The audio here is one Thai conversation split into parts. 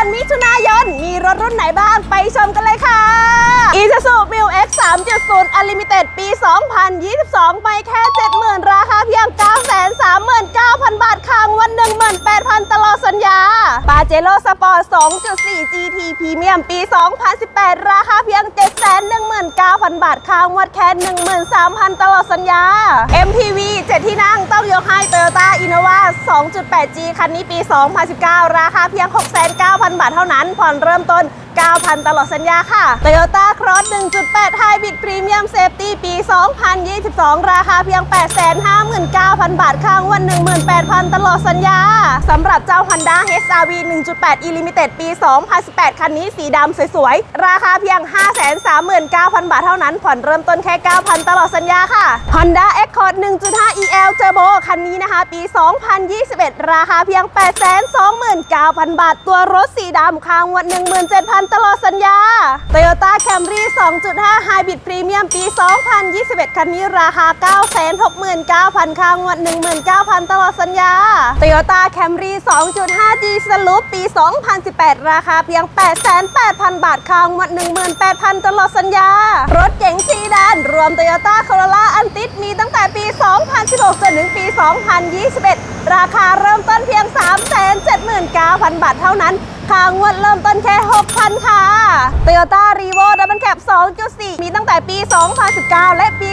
อนมิถุนายน มีรถรุ่นไหนบ้างไปชมกันเลยค่ะ Isuzu m i l X 3.0 Unlimited ปี 2022 ไปแค่ 70,000 ราคาเพียง 939,000 บาทค้างวัน 18,000 ตลอดสัญญาปาเจโร่สปอร์ต 2.4 GT Premium ปี 2018 ราคาเพียง 19,000 บาทค้างวดแค่ 13,000 ตลอดสัญญา MPV 7 ที่นั่งต้องยกให้ Toyota Innova 2.8G คันนี้ปี 2019 ราคาเพียง 6,900 0 บาทเท่านั้น ผ่อนเริ่มต้น9,000 ตลอดสัญญาค่ะ Toyota Cross 1.8 Hybrid Premium Safety ปี 2022 ราคาเพียง 859,000 บาทค้างวัน 18,000 ตลอดสัญญา สำหรับเจ้า Honda HRV 1.8 e Limited ปี 2018 คันนี้สีดำสวยๆ ราคาเพียง 539,000 บาทเท่านั้น ผ่อนเริ่มต้นแค่ 9,000 ตลอดสัญญาค่ะ Honda Accord 1.5 EL Turbo คันนี้นะคะ ปี 2021 ราคาเพียง 829,000 บาท ตัวรถสีดำค้างวัน 17,000ตลอดสัญญา Toyota Camry 2.5 Hybrid Premium ปี 2021 คันนี้ราคา 969,000ค้างวัน19,000 ตลอดสัญญา Toyota Camry 2.5 G Saloop ปี 2018 ราคาเพียง 88,000 บาทค้างวัน18,000 ตลอดสัญญา รถเก๋งซีดาน รวม Toyota Corolla อันติดมีตั้งแต่ปี 2016 จนถึงปี 2021 ราคาเริ่มต้นเพียง 379,000 บาทเท่านั้น งวดเริ่มต้นแค่ 6,000 ค่ะ Toyota r e v o Double Cab 2.4 มีตั้งแต่ปี 2019 และปี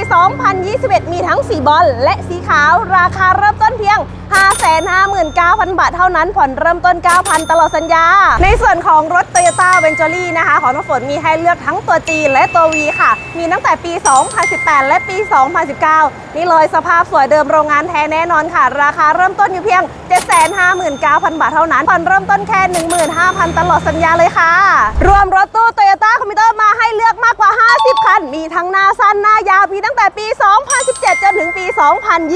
2021 มีทั้งสีบอลและสีขาว ราคาเริ่มต้นเพียง 559,000 บาทเท่านั้น ผ่อนเริ่มต้น 9,000 ตลอดสัญญา ในส่วนของรถ Toyota v e n t u r y นะคะ ของน้องฝนมีให้เลือกทั้งตัว G และตัว V ค่ะ มีตั้งแต่ปี 2018 และปี 2019 นี่เลยสภาพสวยเดิมโรงงานแท้แน่นอนค่ะ ราคาเริ่มต้นอยู่เพียง 759,000 บาทเท่านั้น ผ่อนเริ่มต้นแค่ 15,000 5,000 ตลอดสัญญาเลยค่ะ รวมรถตู้ Toyota c o m m u t e r มาให้เลือกมากกว่า 50 คัน มีทั้งหน้าสั้นหน้ายาวมีตั้งแต่ปี 2017 จนถึงปี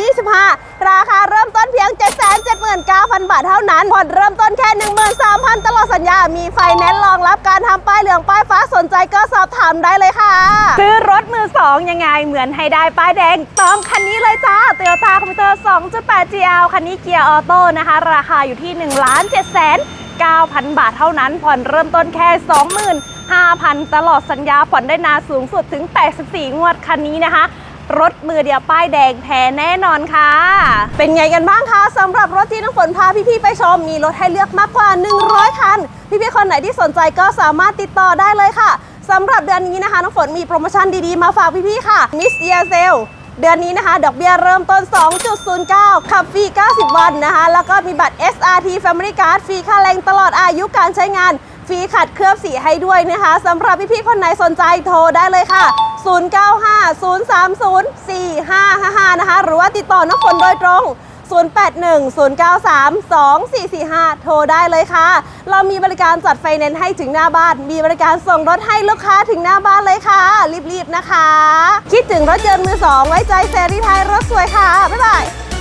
2025 ราคาเริ่มต้นเพียง 779,000 บาทเท่านั้นผ่อนเริ่มต้นแค่ 13,000 ตลอดสัญญา มีไฟแนนซ์รองรับการทำป้ายเหลืองป้ายฟ้าสนใจก็สอบถามได้เลยค่ะ ซื้อรถมือ 2 ยังไงเหมือนให้ได้ป้ายแดงต้องคันนี้เลยจ้า Toyota c o m m u t e r 2.8 GL คันนี้เกียร์ออโต้นะคะ ราคาอยู่ที่ 1 7 9 0 0 0 9,000 บาทเท่านั้น ผ่อนเริ่มต้นแค่ 25,000 ตลอดสัญญาผ่อนได้นานสูงสุดถึง 84 งวดคันนี้นะคะ รถมือเดียวป้ายแดงแท้แน่นอนค่ะ เป็นไงกันบ้างคะสำหรับรถที่น้องฝนพาพี่ๆไปชม มีรถให้เลือกมากกว่า 100 คัน พี่ๆคนไหนที่สนใจก็สามารถติดต่อได้เลยค่ะสำหรับเดือนนี้นะคะน้องฝนมีโปรโมชั่นดีๆ มาฝากพี่ๆค่ะ Miss Year Sale เดือนนี้นะคะ ดอกเบี้ยเริ่มต้น 2.09 ขับฟรี 90 วันนะคะ แล้วก็มีบัตร SRT Family Card ฟรีค่าแรงตลอดอายุการใช้งาน ฟรีขัดเคลือบสีให้ด้วยนะคะสำหรับพี่ๆคนไหนสนใจโทรได้เลยค่ะ 0950304555 นะคะ หรือว่าติดต่อน้องฝนโดยตรง 0810932445 โทรได้เลยค่ะ เรามีบริการจัดไฟแนนซ์ให้ถึงหน้าบ้าน มีบริการส่งรถให้ลูกค้าถึงหน้าบ้านเลยค่ะ รีบๆนะคะ คิดถึงรถยนต์มือสองไว้ใจเซรีไทยรถสวยค่ะ บ๊ายบาย